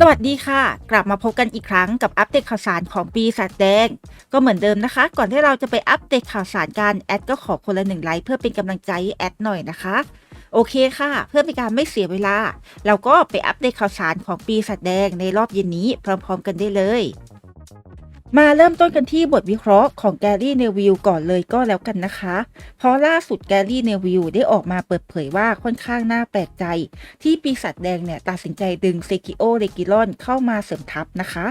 สวัสดีค่ะ กลับมาพบกันอีกครั้งกับอัปเดตข่าวสารของปีศาจแดง ก็เหมือนเดิมนะคะ ก่อนที่เราจะไปอัปเดตข่าวสารกันแอดก็ขอคนละหนึ่งไลค์เพื่อเป็นกำลังใจแอดหน่อยนะคะ โอเคค่ะ เพื่อเป็นการไม่เสียเวลา เราก็ไปอัปเดตข่าวสารของปีศาจแดงในรอบเย็นนี้พร้อมๆกันได้เลย มาเริ่มต้นกันที่บทวิเคราะห์ของแกรี่เนวิลก่อนเลยก็แล้วกันนะคะ เพราะล่าสุดแกรี่เนวิลได้ออกมาเปิดเผยว่าค่อนข้างน่าแปลกใจ ที่ปีศาจแดงเนี่ยตัดสินใจดึงเซกิโอเรกิลอนเข้ามาเสริมทัพนะคะ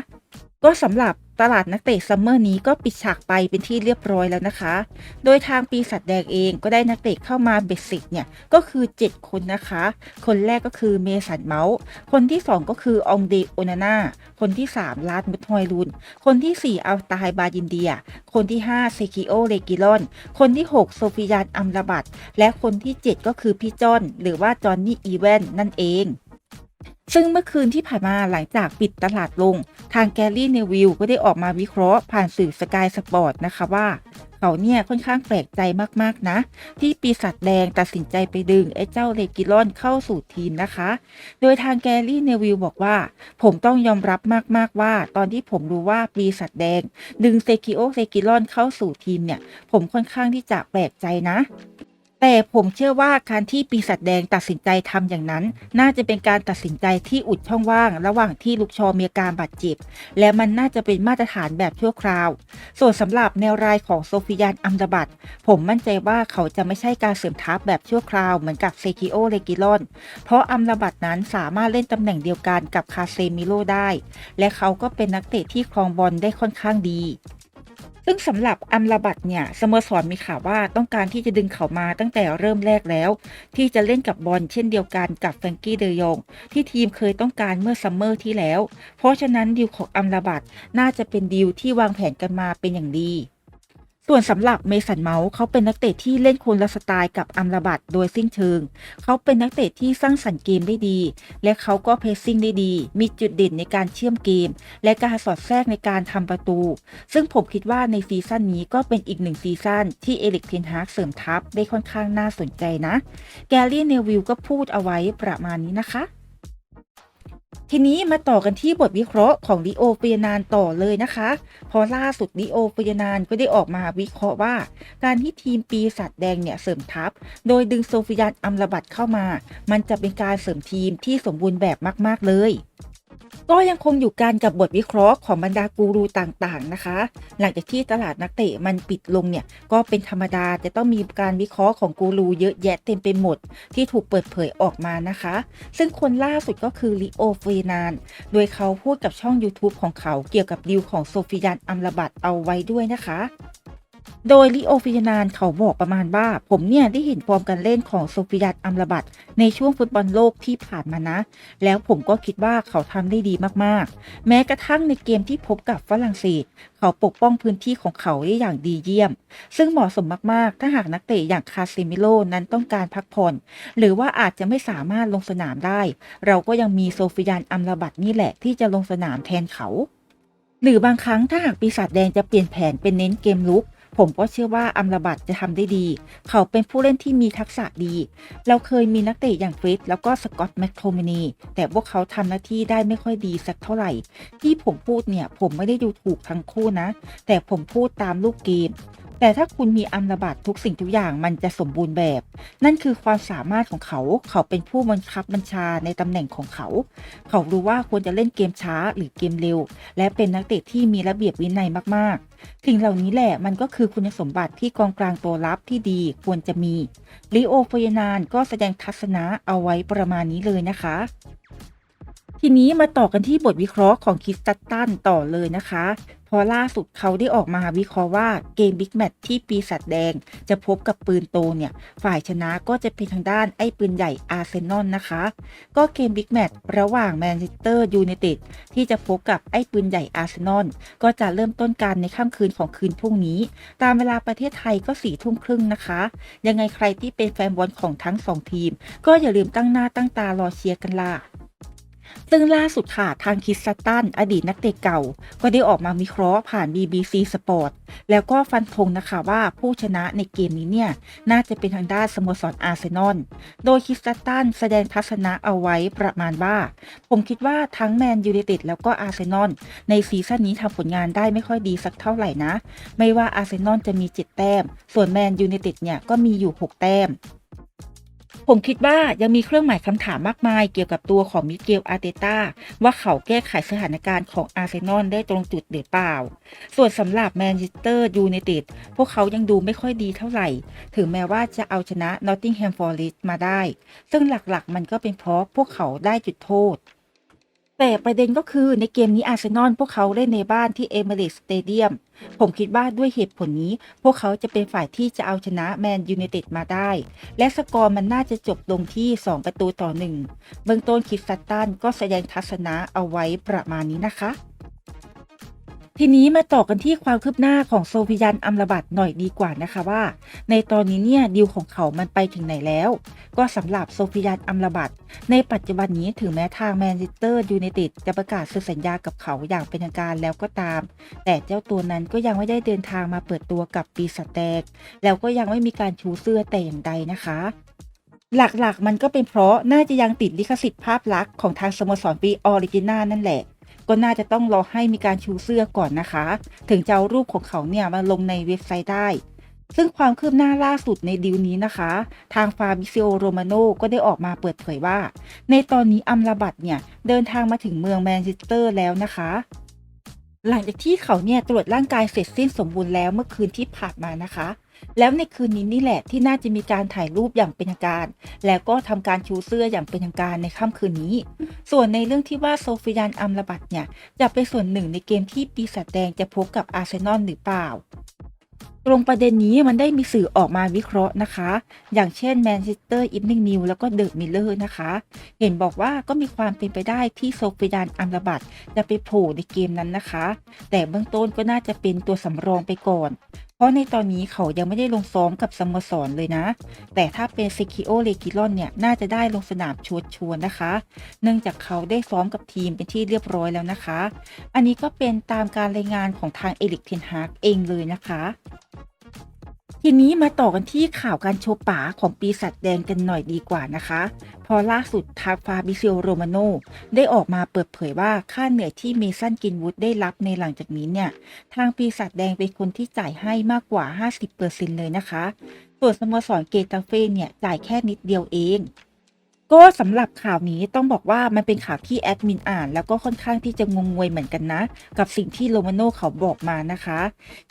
ก็สำหรับตลาดนักเตะซัมเมอร์นี้ก็ปิดฉากไปเป็นที่เรียบร้อยแล้วนะคะ โดยทางปีศาจแดงเองก็ได้นักเตะเข้ามาเบสิกเนี่ยก็คือ 7 คนนะคะ คนแรกก็คือเมสันเมาส์ คนที่ 2 ก็คือองเดโอนาน่า คนที่ 3 ลาดมุทฮอยลุน คนที่ 4 อัลตายบายินเดีย คนที่ 5 เซกิโอเรกิลอน คนที่ 6 โซฟิยานอัมราบัต และคนที่ 7 ก็คือพี่จอน หรือว่าจอนนี่อีเวนนั่นเอง ซึ่งเมื่อคืนที่ผ่านมาหลังจากปิดตลาดลง ทางแกลลี่เนวิลก็ได้ออกมาวิเคราะห์ผ่านสื่อสกายสปอร์ตนะคะว่า เขาเนี่ยค่อนข้างแปลกใจมากๆนะ ที่ปีศาจแดงตัดสินใจไปดึง ไอ้เจ้าเลกิลอนเข้าสู่ทีมนะคะ โดยทางแกลลี่เนวิลบอกว่า ผมต้องยอมรับมากๆว่า ตอนที่ผมรู้ว่าปีศาจแดง ดึงเซกิโอเซกิลอนเข้าสู่ทีมเนี่ย ผมค่อนข้างที่จะแปลกใจนะ แต่ผมเชื่อว่าการที่ปีศาจแดงตัดสินใจทำอย่างนั้น น่าจะเป็นการตัดสินใจที่อุดช่องว่าง ระหว่างที่ลูกชอมีอาการบาดเจ็บ และมันน่าจะเป็นมาตรฐานแบบชั่วคราว ส่วนสำหรับแนวรายของโซฟิยานอัมดาบัตผมมั่นใจว่าเขาจะไม่ใช่การเสริมทัพแบบชั่วคราวเหมือนกับเซกิโอเลกิลอน เพราะอัมราบัตนั้นสามารถเล่นตำแหน่งเดียวกันกับคาเซมิโลได้ และเขาก็เป็นนักเตะที่ครองบอลได้ค่อนข้างดี ซึ่งสำหรับอัมราบัตเนี่ยสโมสรมีข่าวว่าต้องการที่จะดึงเขามาตั้งแต่เริ่มแรกแล้ว ที่จะเล่นกับบอลเช่นเดียวกันกับแฟรงกี้เดยองที่ทีมเคยต้องการเมื่อซัมเมอร์ที่แล้ว เพราะฉะนั้นดีลของอัมราบัตน่าจะเป็นดีลที่วางแผนกันมาเป็นอย่างดี ส่วนสำหรับเมสันเมาส์เขาเป็นนักเตะที่เล่นคนละสไตล์กับอัมราบัตโดยสิ้นเชิง เขาเป็นนักเตะที่สร้างสรรค์เกมได้ดี และเขาก็เพสซิ่งได้ดี มีจุดเด่นในการเชื่อมเกม และการสอดแทรกในการทำประตู ซึ่งผมคิดว่าในซีซั่นนี้ก็เป็นอีกหนึ่งซีซั่นที่เอลิกเทนฮากเสริมทัพได้ค่อนข้างน่าสนใจนะ แกลลี่เนวิลก็พูดเอาไว้ประมาณนี้นะคะ ทีนี้มาต่อกันที่บทวิเคราะห์ของดิโอเปียนานต่อเลยนะคะเพราะล่าสุดดิโอเปียนานก็ได้ออกมาวิเคราะห์ว่า การที่ทีมปีศาจแดงเนี่ยเสริมทัพ โดยดึงโซฟิยานอัมรบัตเข้ามา มันจะเป็นการเสริมทีมที่สมบูรณ์แบบมาก ๆ เลย ก็ยังคงอยู่กันกับบทวิเคราะห์ของบรรดากูรูต่างๆนะคะ หลังจากที่ตลาดนักเตะมันปิดลงเนี่ยก็เป็นธรรมดาจะต้องมีการวิเคราะห์ของกูรูเยอะแยะเต็มไปหมด ที่ถูกเปิดเผยออกมานะคะ ซึ่งคนล่าสุดก็คือลิโอเฟนาน โดยเขาพูดกับช่อง YouTube ของเขาเกี่ยวกับดีลของโซฟิยานอัมราบัตเอาไว้ด้วยนะคะ โดยลิโอฟิยานานเขาบอกประมาณว่า ผมเนี่ยได้เห็นฟอร์มการเล่นของโซฟิยานอัมรบัตในช่วงฟุตบอลโลกที่ผ่านมานะ แล้วผมก็คิดว่าเขาทำได้ดีมากๆ แม้กระทั่งในเกมที่พบกับฝรั่งเศส เขาปกป้องพื้นที่ของเขาได้อย่างดีเยี่ยม ซึ่งเหมาะสมมากๆ ถ้าหากนักเตะอย่างคาเซมิโลนั้นต้องการพักผ่อน หรือว่าอาจจะไม่สามารถลงสนามได้ เราก็ยังมีโซฟิยานอัมรบัตนี่แหละที่จะลงสนามแทนเขาหรือบางครั้งถ้าหากปีศาจแดงจะเปลี่ยนแผนเป็นเน้นเกมลุก ผมก็เชื่อว่าอัมราบัตจะทำได้ดี เขาเป็นผู้เล่นที่มีทักษะดี เราเคยมีนักเตะอย่างเฟรดแล้วก็สกอตต์แมคโทมินีแต่พวกเขาทำหน้าที่ได้ไม่ค่อยดีสักเท่าไหร่ ที่ผมพูดเนี่ยผมไม่ได้ดูถูกทั้งคู่นะ แต่ผมพูดตามลูกเกมแต่ถ้าคุณมีอัมราบัตทุกสิ่งทุกอย่างมันจะสมบูรณ์แบบ นั่นคือความสามารถของเขา เขาเป็นผู้บังคับบัญชาในตำแหน่งของเขา เขารู้ว่าควรจะเล่นเกมช้าหรือเกมเร็ว และเป็นนักเตะที่มีระเบียบวินัยมากๆสิ่งเหล่านี้แหละมันก็คือคุณสมบัติที่กองกลางตัวรับที่ดีควรจะมีลิโอฟยนานก็แสดงทัศนะเอาไว้ประมาณนี้เลยนะคะ ทีนี้มาต่อกันที่บทวิเคราะห์ของคริสตัตตันต่อเลยนะคะเพราะล่าสุดเขาได้ออกมาวิเคราะห์ว่าเกมบิ๊กแมตช์ที่ปีศาจแดง จะพบกับปืนโตเนี่ย ฝ่ายชนะก็จะเป็นทางด้านไอ้ปืนใหญ่อาร์เซนอลนะคะ ก็เกมบิ๊กแมตช์ระหว่างแมนเชสเตอร์ยูไนเต็ดที่จะพบกับไอ้ปืนใหญ่อาร์เซนอลก็จะเริ่มต้นกันในค่ำคืนของคืนพรุ่งนี้ ตามเวลาประเทศไทยก็สี่ทุ่มครึ่งนะคะ ยังไงใครที่เป็นแฟนบอลของทั้งสองทีม ก็อย่าลืมตั้งหน้าตั้งตารอเชียร์กันล่ะ ซึ่งล่าสุดค่ะทางคิสตันตันอดีตนักเตะเก่า ก็ได้ออกมาวิเคราะห์ผ่าน BBC Sport แล้วก็ฟันธงนะคะว่าผู้ชนะในเกมนี้เนี่ย น่าจะเป็นทางด้านสโมสรอาร์เซนอล โดยคิสตันตันแสดงทัศนะเอาไว้ประมาณว่า ผมคิดว่าทั้งแมนยูไนเต็ดแล้วก็อาร์เซนอลในซีซั่นนี้ทำผลงานได้ไม่ค่อยดีสักเท่าไหร่นะ ไม่ว่าอาร์เซนอลจะมี 7 แต้ม ส่วนแมนยูไนเต็ดเนี่ยก็มีอยู่ 6 แต้ม ผมคิดว่ายังมีเครื่องหมายคำถามมากมายเกี่ยวกับตัวของมิเกลอาร์เตตาว่าเขาแก้ไขสถานการณ์ของอาร์เซนอลได้ตรงจุดหรือเปล่า ส่วนสำหรับแมนเชสเตอร์ยูไนเต็ดพวกเขายังดูไม่ค่อยดีเท่าไหร่ ถึงแม้ว่าจะเอาชนะนอตติงแฮมฟอร์ e สมาได้ ซึ่งหลักๆมันก็เป็นเพราะพวกเขาได้จุดโทษ แต่ประเด็นก็คือในเกมนี้อาร์เซนอลพวกเขาเล่นในบ้านที่เอเมเรตสเตเดียมผมคิดว่าด้วยเหตุผลนี้ พวกเขาจะเป็นฝ่ายที่จะเอาชนะแมนยูไนเต็ดมาได้ และสกอร์มันน่าจะจบลงที่ 2 ประตูต่อ 1 เบื้องต้นคริสตันตันก็แสดงทัศนะเอาไว้ประมาณนี้นะคะ ทีนี้มาต่อกันที่ความคืบหน้าของโซฟิยันอัมระบัดหน่อยดีกว่านะคะว่า ในตอนนี้เนี่ยดีลของเขามันไปถึงไหนแล้ว ก็สำหรับโซฟิยันอัมระบัดในปัจจุบันนี้ถึงแม้ทางแมนเชสเตอร์ยูไนเต็ดจะประกาศเซ็นสัญญากับเขาอย่างเป็นทางการแล้วก็ตาม แต่เจ้าตัวนั้นก็ยังไม่ได้เดินทางมาเปิดตัวกับปีศาจแดงแล้วก็ยังไม่มีการชูเสื้อแต่อย่างใดนะคะหลักๆ มันก็เป็นเพราะน่าจะยังติดลิขสิทธิ์ภาพลักษณ์ของทางสโมสรปีออริจินานั่นแหละ ก็น่าจะต้องรอให้มีการชูเสื้อก่อนนะคะ ถึงจะเอารูปของเขาเนี่ยมาลงในเว็บไซต์ได้ ซึ่งความคืบหน้าล่าสุดในดีลนี้นะคะ ทางฟาบิซิโอโรมาโนก็ได้ออกมาเปิดเผยว่า ในตอนนี้อัมราบัตเนี่ยเดินทางมาถึงเมืองแมนเชสเตอร์แล้วนะคะ หลังจากที่เขาเนี่ยตรวจร่างกายเสร็จสิ้นสมบูรณ์แล้วเมื่อคืนที่ผ่านมานะคะ แล้วในคืนนี้นี่แหละที่น่าจะมีการถ่ายรูปอย่างเป็นทางการ แล้วก็ทำการชูเสื้ออย่างเป็นทางการในค่ำคืนนี้ ส่วนในเรื่องที่ว่าโซฟิยานอัมระบัตเนี่ยจะเป็นส่วนหนึ่งในเกมที่ปีศาจแดงจะพบกับอาร์เซนอลหรือเปล่า ตรงประเด็นนี้มันได้มีสื่อออกมาวิเคราะห์นะคะ อย่างเช่นแมนเชสเตอร์อีฟนิ่งนิวแล้วก็เดอะมิลเลอร์นะคะ เห็นบอกว่าก็มีความเป็นไปได้ที่โซฟิยานอัมราบัตจะไปโผล่ในเกมนั้นนะคะ แต่เบื้องต้นก็น่าจะเป็นตัวสำรองไปก่อน เพราะในตอนนี้เขายังไม่ได้ลงซ้อมกับสโมสรเลยนะ แต่ถ้าเป็นเซคิโอเลกิลอนเนี่ย น่าจะได้ลงสนามชวนชวนๆนะคะ เนื่องจากเขาได้ซ้อมกับทีมเป็นที่เรียบร้อยแล้วนะคะ อันนี้ก็เป็นตามการรายงานของทางเอลิกเทนฮากเองเลยนะคะ ทีนี้มาต่อกันที่ข่าวการโชว์ป๋าของปีศาจแดงกันหน่อยดีกว่านะคะ พอล่าสุดทาฟาบิเซโอโรมาโนได้ออกมาเปิดเผยว่าค่าเหนื่อยที่เมสันกินวูดได้รับในหลังจากนี้เนี่ย ทางปีศาจแดงเป็นคนที่จ่ายให้มากกว่า 50%เลยนะคะ ส่วนสโมสรเกตาเฟ่เนี่ยจ่ายแค่นิดเดียวเอง ก็สำหรับข่าวนี้ต้องบอกว่ามันเป็นข่าวที่แอดมินอ่าน แล้วก็ค่อนข้างที่จะงงงวยเหมือนกันนะ กับสิ่งที่โรมาโนเขาบอกมานะคะ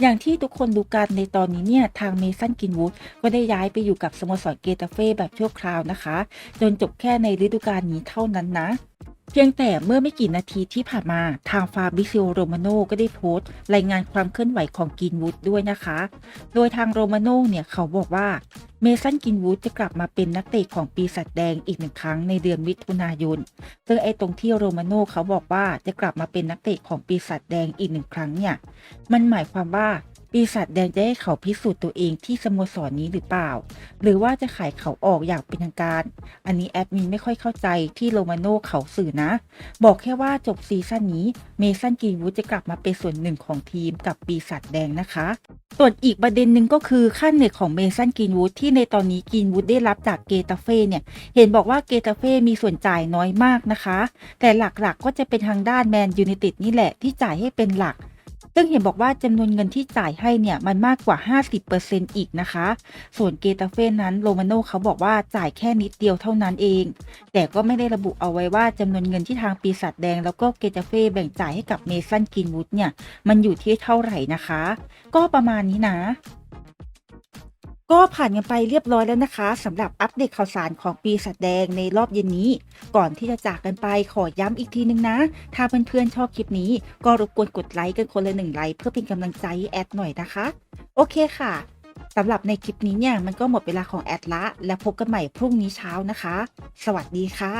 อย่างที่ทุกคนดูกันในตอนนี้เนี่ย ทางเมสันกินวูดก็ได้ย้ายไปอยู่กับสโมสรเกตาเฟ่แบบชั่วคราวนะคะ จนจบแค่ในฤดูกาลนี้เท่านั้นนะ เพียงแต่เมื่อไม่กี่นาทีที่ผ่านมาทางฟาบิซิโอโรมาโนก็ได้โพสต์ รายงานความเคลื่อนไหวของกินวูดด้วยนะคะ โดยทางโรมาโนเนี่ยเขาบอกว่าเมสันกินวูดจะกลับมาเป็นนักเตะของปีศาจแดงอีกหนึ่งครั้งในเดือนมิถุนายน ซึ่งไอ้ตรงที่โรมาโนเขาบอกว่าจะกลับมาเป็นนักเตะของปีศาจแดงอีกหนึ่งครั้งเนี่ย มันหมายความว่า ปีศาจแดงจะให้เขาพิสูจน์ตัวเองที่สโมสรนี้หรือเปล่า หรือว่าจะขายเขาออกอย่างเป็นทางการ อันนี้แอดมินไม่ค่อยเข้าใจที่โรมาโน่เขาสื่อนะ บอกแค่ว่าจบซีซั่นนี้เมสันกีนวูดจะกลับมาเป็นส่วนหนึ่งของทีมกับปีศาจแดงนะคะ ส่วนอีกประเด็นหนึ่งก็คือค่าเหนื่อยของเมสันกีนวูดที่ในตอนนี้กีนวูดได้รับจากเกตาเฟ่เนี่ยเห็นบอกว่าเกตาเฟ่มีส่วนจ่ายน้อยมากนะคะ แต่หลักๆก็จะเป็นทางด้านแมนยู i นเต็ดนี่แหละที่จ่ายให้เป็นหลัก ซึ่งเห็นบอกว่าจำนวนเงินที่จ่ายให้เนี่ยมันมากกว่า 50%อีกนะคะ ส่วนเกตาเฟ่นั้นโรมาโนเขาบอกว่าจ่ายแค่นิดเดียวเท่านั้นเอง แต่ก็ไม่ได้ระบุเอาไว้ว่าจำนวนเงินที่ทางปีศาจแดง แล้วก็เกตาเฟ่แบ่งจ่ายให้กับเมสันกินวูดเนี่ยมันอยู่ที่เท่าไหร่นะคะ ก็ประมาณนี้นะ ก็ผ่านกันไปเรียบร้อยแล้วนะคะสำหรับอัปเดตข่าวสารของปีศาจแดงในรอบเย็นนี้ ก่อนที่จะจากกันไปขอย้ำอีกทีนึงนะ ถ้าเพื่อนๆชอบคลิปนี้ ก็รบกวนกดไลค์กันคนละหนึ่งไลค์เพื่อเป็นกำลังใจแอดหน่อยนะคะ โอเคค่ะสำหรับในคลิปนี้เนี่ยมันก็หมดเวลาของแอดละ แล้วพบกันใหม่พรุ่งนี้เช้านะคะ สวัสดีค่ะ